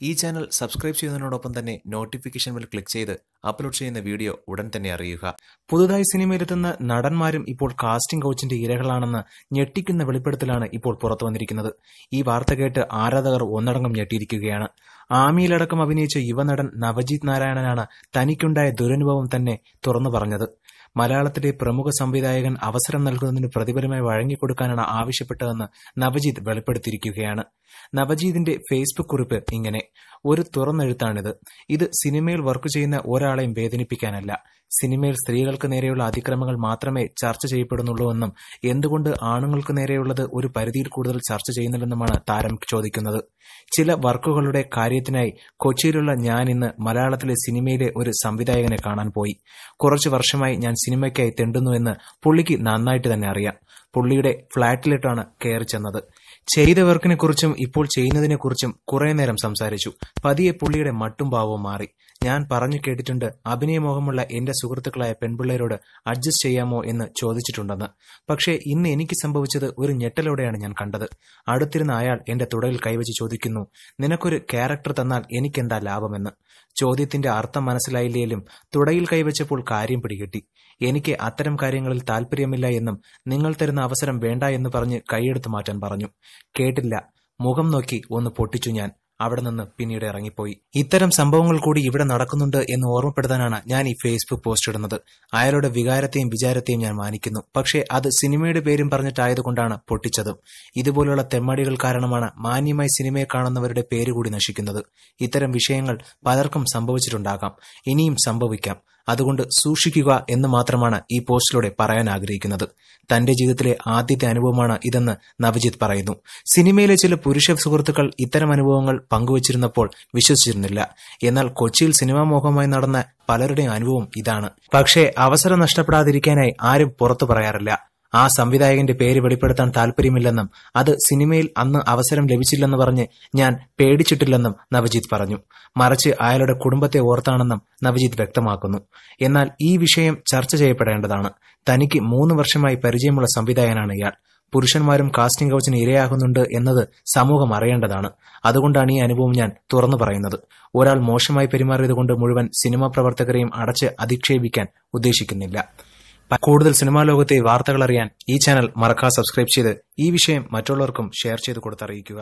ഈ channel subscribe ചെയ്യുന്നതിനോടൊപ്പം തന്നെ നോട്ടിഫിക്കേഷൻ ബെൽ ക്ലിക്ക് ചെയ്ത് അപ്ലോഡ് ചെയ്യുന്ന വീഡിയോ ഉടൻ തന്നെ അറിയുക. പുതുതായി സിനിമയിലെത്തുന്ന നടന്മാരും ഇപ്പോൾ കാസ്റ്റിംഗ് കോച്ചിന്റെ ഇരകളാണെന്ന് ഞെട്ടിക്കുന്ന വെളിപ്പെടുത്തലാണ് ഇപ്പോൾ പുറത്തു വന്നിരിക്കുന്നത്. ഈ വാർത്ത കേട്ട് ആരാധകർ ഒന്നടങ്കം ഞെട്ടിയിരിക്കുകയാണ്. ആമിയിലടക്കം അഭിനയിച്ച യുവനടൻ നവജീത് നാരായണനാണ് തനിക്കുണ്ടായ ദുരനുഭവം തന്നെ തുറന്നു പറഞ്ഞത്. മലയാളത്തിലെ പ്രമുഖ സംവിധായകൻ അവസരം നൽകുന്നതിന് പ്രതിഫലമായി വഴങ്ങിക്കൊടുക്കാനാണ് ആവശ്യപ്പെട്ടതെന്ന് നവജീത് വെളിപ്പെടുത്തിയിരിക്കുകയാണ്. നവജീതിന്റെ ഫേസ്ബുക്ക് കുറിപ്പ് ഇങ്ങനെ ഒരു തുറന്നെഴുത്താണിത്. ഇത് സിനിമയിൽ വർക്ക് ചെയ്യുന്ന ഒരാളെയും വേദനിപ്പിക്കാനല്ല. സിനിമയിൽ സ്ത്രീകൾക്ക് നേരെയുള്ള അതിക്രമങ്ങൾ മാത്രമേ ചർച്ച ചെയ്യപ്പെടുന്നുള്ളൂവെന്നും എന്തുകൊണ്ട് ആണുങ്ങൾക്ക് നേരെയുള്ളത് ഒരു പരിധിയിൽ കൂടുതൽ ചർച്ച ചെയ്യുന്നില്ലെന്നുമാണ് താരം ചോദിക്കുന്നത്. ചില വർക്കുകളുടെ കാര്യത്തിനായി കൊച്ചിയിലുള്ള ഞാൻ ഇന്ന് മലയാളത്തിലെ സിനിമയിലെ ഒരു സംവിധായകനെ കാണാൻ പോയി. കുറച്ചു വർഷമായി ഞാൻ സിനിമയ്ക്കായി തെണ്ടുന്നുവെന്ന് പുള്ളിക്ക് നന്നായിട്ട് തന്നെ അറിയാം. പുള്ളിയുടെ ഫ്ളാറ്റിലിട്ടാണ് കയറി ചെന്നത്. ചെയ്ത വർക്കിനെ കുറിച്ചും ഇപ്പോൾ ചെയ്യുന്നതിനെക്കുറിച്ചും കുറെ നേരം സംസാരിച്ചു. പതിയെ പുള്ളിയുടെ മട്ടും ഭാവവും മാറി. ഞാൻ പറഞ്ഞു കേട്ടിട്ടുണ്ട് അഭിനയമോഹമുള്ള എന്റെ സുഹൃത്തുക്കളായ പെൺപിള്ളേരോട് അഡ്ജസ്റ്റ് ചെയ്യാമോ എന്ന് ചോദിച്ചിട്ടുണ്ടെന്ന്. പക്ഷേ ഇന്ന് എനിക്ക് സംഭവിച്ചത് ഒരു ഞെട്ടലോടെയാണ് ഞാൻ കണ്ടത്. അടുത്തിരുന്ന അയാൾ എന്റെ തുടയിൽ കൈവച്ച് ചോദിക്കുന്നു നിനക്കൊരു ക്യാരക്ടർ തന്നാൽ എനിക്കെന്താ ലാഭമെന്ന്? ചോദ്യത്തിന്റെ അർത്ഥം മനസ്സിലായില്ലെങ്കിലും തുടയിൽ കൈവച്ചപ്പോൾ കാര്യം പിടികിട്ടി. എനിക്ക് അത്തരം കാര്യങ്ങളിൽ താല്പര്യമില്ല എന്നും നിങ്ങൾ തരുന്ന അവസരം വേണ്ട എന്ന് പറഞ്ഞ് കൈയെടുത്ത് മാറ്റാൻ പറഞ്ഞു. കേട്ടില്ല. മുഖം നോക്കി ഒന്ന് പൊട്ടിച്ചു ഞാൻ. അവിടെ നിന്ന് പിന്നീട് ഇറങ്ങിപ്പോയി. ഇത്തരം സംഭവങ്ങൾ കൂടി ഇവിടെ നടക്കുന്നുണ്ട് എന്ന് ഓർമ്മപ്പെടുത്താനാണ് ഞാൻ ഈ ഫേസ്ബുക്ക് പോസ്റ്റ് ഇടുന്നത്. അയാളുടെ വികാരത്തെയും വിചാരത്തെയും ഞാൻ മാനിക്കുന്നു. പക്ഷേ അത് സിനിമയുടെ പേരും പറഞ്ഞിട്ടായതുകൊണ്ടാണ് പൊട്ടിച്ചതും. ഇതുപോലുള്ള തെമ്മടികൾ കാരണമാണ് മാന്യമായി സിനിമയെ കാണുന്നവരുടെ പേര് കൂടി നശിക്കുന്നത്. ഇത്തരം വിഷയങ്ങൾ പലർക്കും സംഭവിച്ചിട്ടുണ്ടാകാം. ഇനിയും സംഭവിക്കാം. അതുകൊണ്ട് സൂക്ഷിക്കുക എന്ന് മാത്രമാണ് ഈ പോസ്റ്റിലൂടെ പറയാൻ ആഗ്രഹിക്കുന്നത്. തന്റെ ജീവിതത്തിലെ ആദ്യത്തെ അനുഭവമാണ് ഇതെന്ന് നവജിത്ത് പറയുന്നു. സിനിമയിലെ ചില പുരുഷ സുഹൃത്തുക്കൾ ഇത്തരം അനുഭവങ്ങൾ പങ്കുവച്ചിരുന്നപ്പോൾ വിശ്വസിച്ചിരുന്നില്ല. എന്നാൽ കൊച്ചിയിൽ സിനിമാ മോഹമായി നടന്ന പലരുടെയും അനുഭവം ഇതാണ്. പക്ഷേ അവസരം നഷ്ടപ്പെടാതിരിക്കാനായി ആരും പുറത്തു പറയാറില്ല. ആ സംവിധായകന്റെ പേര് വെളിപ്പെടുത്താൻ താൽപര്യമില്ലെന്നും അത് സിനിമയിൽ അന്ന് അവസരം ലഭിച്ചില്ലെന്ന് പറഞ്ഞ് ഞാൻ പേടിച്ചിട്ടില്ലെന്നും നവജിത് പറഞ്ഞു. മറിച്ച് അയാളുടെ കുടുംബത്തെ ഓർത്താണെന്നും നവജിത് വ്യക്തമാക്കുന്നു. എന്നാൽ ഈ വിഷയം ചർച്ച ചെയ്യപ്പെടേണ്ടതാണ്. തനിക്ക് മൂന്ന് വർഷമായി പരിചയമുള്ള സംവിധായകനാണ് ഇയാൾ. പുരുഷന്മാരും കാസ്റ്റിംഗ് കൗച്ചിന് ഇരയാകുന്നുണ്ട് എന്നത് സമൂഹം അറിയേണ്ടതാണ്. അതുകൊണ്ടാണ് ഈ അനുഭവം ഞാൻ തുറന്നു പറയുന്നത്. ഒരാൾ മോശമായി പെരുമാറിയതുകൊണ്ട് മുഴുവൻ സിനിമാ പ്രവർത്തകരെയും അടച്ച് അധിക്ഷേപിക്കാൻ ഉദ്ദേശിക്കുന്നില്ല. കൂടുതൽ സിനിമാ ലോകത്തെ വാർത്തകൾ അറിയാൻ ഈ ചാനൽ മറക്കാതെ സബ്സ്ക്രൈബ് ചെയ്ത് ഈ വിഷയം മറ്റുള്ളവർക്കും ഷെയർ ചെയ്ത് കൊടുത്തറിയിക്കുക.